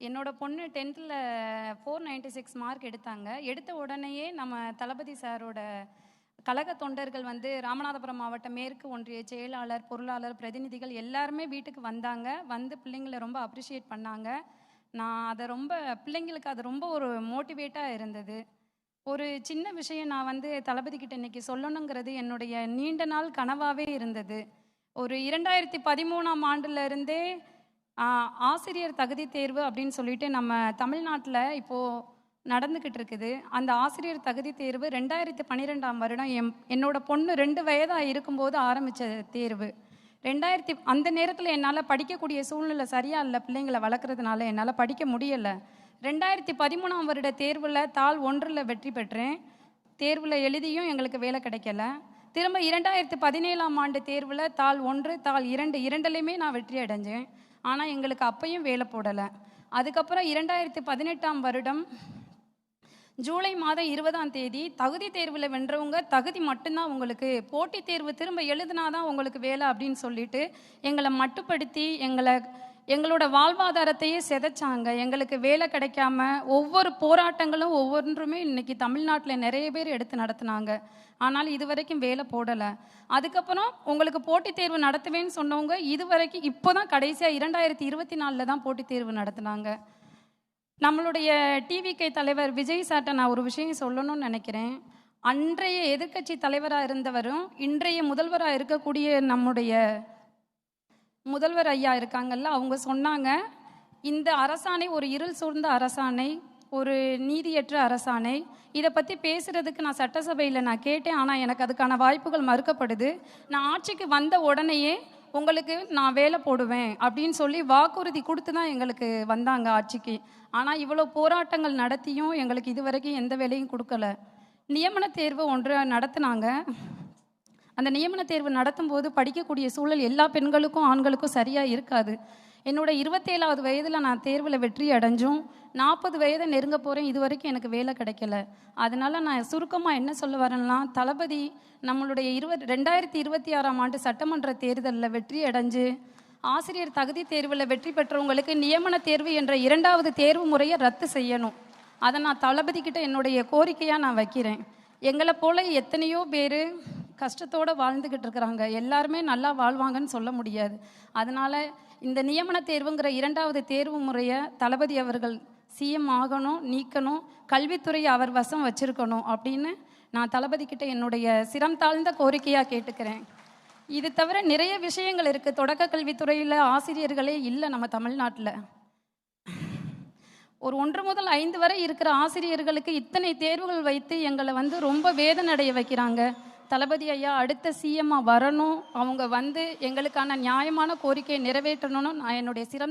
என்னோட பொண்ணு டென்த்தில் ஃபோர் நைன்டி சிக்ஸ் மார்க் எடுத்தாங்க. எடுத்த உடனேயே நம்ம தளபதி சாரோட கழக தொண்டர்கள் வந்து ராமநாதபுரம் மாவட்ட மேற்கு ஒன்றிய செயலாளர் பொருளாளர் பிரதிநிதிகள் எல்லாருமே வீட்டுக்கு வந்தாங்க. வந்து பிள்ளைங்களை ரொம்ப அப்ரிஷியேட் பண்ணாங்க. நான் அதை ரொம்ப பிள்ளைங்களுக்கு அது ரொம்ப ஒரு மோட்டிவேட்டாக இருந்தது. ஒரு சின்ன விஷயம் நான் வந்து தளபதி கிட்ட இன்னைக்கு சொல்லணுங்கிறது என்னுடைய நீண்ட நாள் கனவாகவே இருந்தது. ஒரு இரண்டாயிரத்தி பதிமூணாம் ஆண்டுல இருந்தே ஆசிரியர் தகுதி தேர்வு அப்படின்னு சொல்லிட்டு நம்ம தமிழ்நாட்டில் இப்போது நடந்துக்கிட்டு இருக்குது அந்த ஆசிரியர் தகுதி தேர்வு ரெண்டாயிரத்தி பன்னிரெண்டாம் வருடம் என் என்னோட பொண்ணு ரெண்டு வயதாக இருக்கும்போது ஆரம்பித்த தேர்வு. ரெண்டாயிரத்தி அந்த நேரத்தில் என்னால் படிக்கக்கூடிய சூழ்நிலை சரியா இல்லை பிள்ளைங்களை வளர்க்குறதுனால என்னால் படிக்க முடியலை. ரெண்டாயிரத்தி பதிமூணாம் வருட தேர்வில் தாள் ஒன்றில் வெற்றி பெற்றேன். தேர்வில் எழுதியும் எங்களுக்கு வேலை கிடைக்கல. திரும்ப இரண்டாயிரத்தி பதினேழாம் ஆண்டு தேர்வில் தாள் ஒன்று தாள் இரண்டு இரண்டுலையுமே நான் வெற்றி அடைஞ்சேன். ஆனால் எங்களுக்கு அப்பையும் வேலை போடலை. அதுக்கப்புறம் இரண்டாயிரத்தி பதினெட்டாம் வருடம் ஜூலை மாதம் இருபதாம் தேதி தகுதி தேர்வில் வென்றவங்க தகுதி மட்டும்தான் உங்களுக்கு. போட்டித் தேர்வு திரும்ப எழுதினாதான் உங்களுக்கு வேலை அப்படின்னு சொல்லிட்டு எங்களை மட்டுப்படுத்தி எங்களை எங்களோட வாழ்வாதாரத்தையே சிதைச்சாங்க. எங்களுக்கு வேலை கிடைக்காம ஒவ்வொரு போராட்டங்களும் ஒவ்வொன்றுமே இன்னைக்கு தமிழ்நாட்டில் நிறைய பேர் எடுத்து நடத்துனாங்க. ஆனால் இது வரைக்கும் வேலை போடலை. அதுக்கப்புறம் உங்களுக்கு போட்டித் தேர்வு நடத்துவேன்னு சொன்னவங்க இது வரைக்கும் இப்போ தான் கடைசியாக இரண்டாயிரத்தி இருபத்தி நாலில் தான் போட்டித் தேர்வு நடத்துனாங்க. நம்மளுடைய டிவிகே தலைவர் விஜய் சார்ட்ட நான் ஒரு விஷயம் சொல்லணும்னு நினைக்கிறேன். அன்றைய எதிர்க்கட்சி தலைவராக இருந்தவரும் இன்றைய முதல்வராக இருக்கக்கூடிய நம்முடைய முதல்வர் ஐயா இருக்காங்கல்ல அவங்க சொன்னாங்க இந்த அரசாணை ஒரு இருள் சூழ்ந்த அரசாணை ஒரு நீதியற்ற அரசாணை. இதை பற்றி பேசுகிறதுக்கு நான் சட்டசபையில் நான் கேட்டேன் ஆனால் எனக்கு அதுக்கான வாய்ப்புகள் மறுக்கப்படுது. நான் ஆட்சிக்கு வந்த உடனேயே உங்களுக்கு நான் வேலை போடுவேன் அப்படின்னு சொல்லி வாக்குறுதி கொடுத்து தான் எங்களுக்கு வந்தாங்க ஆட்சிக்கு. ஆனால் இவ்வளோ போராட்டங்கள் நடத்தியும் எங்களுக்கு இது வரைக்கும் எந்த வேலையும் கொடுக்கல. நியமன தேர்வு ஒன்று நடத்துனாங்க. அந்த நியமன தேர்வு நடத்தும் போது படிக்கக்கூடிய சூழல் எல்லா பெண்களுக்கும் ஆண்களுக்கும் சரியாக இருக்காது. என்னோட இருபத்தேழாவது வயதில் நான் தேர்வில் வெற்றி அடைஞ்சும் நாற்பது வயதை நெருங்க போகிறேன் இது வரைக்கும் எனக்கு வேலை கிடைக்கல. அதனால் நான் சுருக்கமாக என்ன சொல்ல வரேன்னா தளபதி நம்மளுடைய இருபத் ரெண்டாயிரத்தி இருபத்தி ஆறாம் ஆண்டு சட்டமன்ற தேர்தலில் வெற்றி அடைஞ்சு ஆசிரியர் தகுதி தேர்வில் வெற்றி பெற்றவங்களுக்கு நியமன தேர்வு என்ற இரண்டாவது தேர்வு முறையை ரத்து செய்யணும். அதை நான் தளபதி கிட்ட என்னுடைய கோரிக்கையாக நான் வைக்கிறேன். எங்களை போல எத்தனையோ பேர் கஷ்டத்தோடு வாழ்ந்துக்கிட்டு இருக்கிறாங்க எல்லாருமே நல்லா வாழ்வாங்கன்னு சொல்ல முடியாது. அதனால இந்த நியமன தேர்வுங்கிற இரண்டாவது தேர்வு முறையை தளபதி அவர்கள் சிஎம் ஆகணும் நீக்கணும் கல்வித்துறையை அவர் வசம் வச்சிருக்கணும் அப்படின்னு நான் தளபதி கிட்ட என்னுடைய சிரம் தாழ்ந்த கோரிக்கையாக கேட்டுக்கிறேன். இது தவிர நிறைய விஷயங்கள் இருக்குது தொடக்க கல்வித்துறையில் ஆசிரியர்களே இல்லை நம்ம தமிழ்நாட்டில். ஒரு ஒன்று முதல் ஐந்து வரை இருக்கிற ஆசிரியர்களுக்கு இத்தனை தேர்வுகள் வைத்து எங்களை வந்து ரொம்ப வேதனடைய வைக்கிறாங்க. தளபதி ஐயா அடுத்த சிஎம்மா வரணும். அவங்க வந்து எங்களுக்கான நியாயமான கோரிக்கையை நிறைவேற்றணும்னு நான் என்னுடைய சிரம்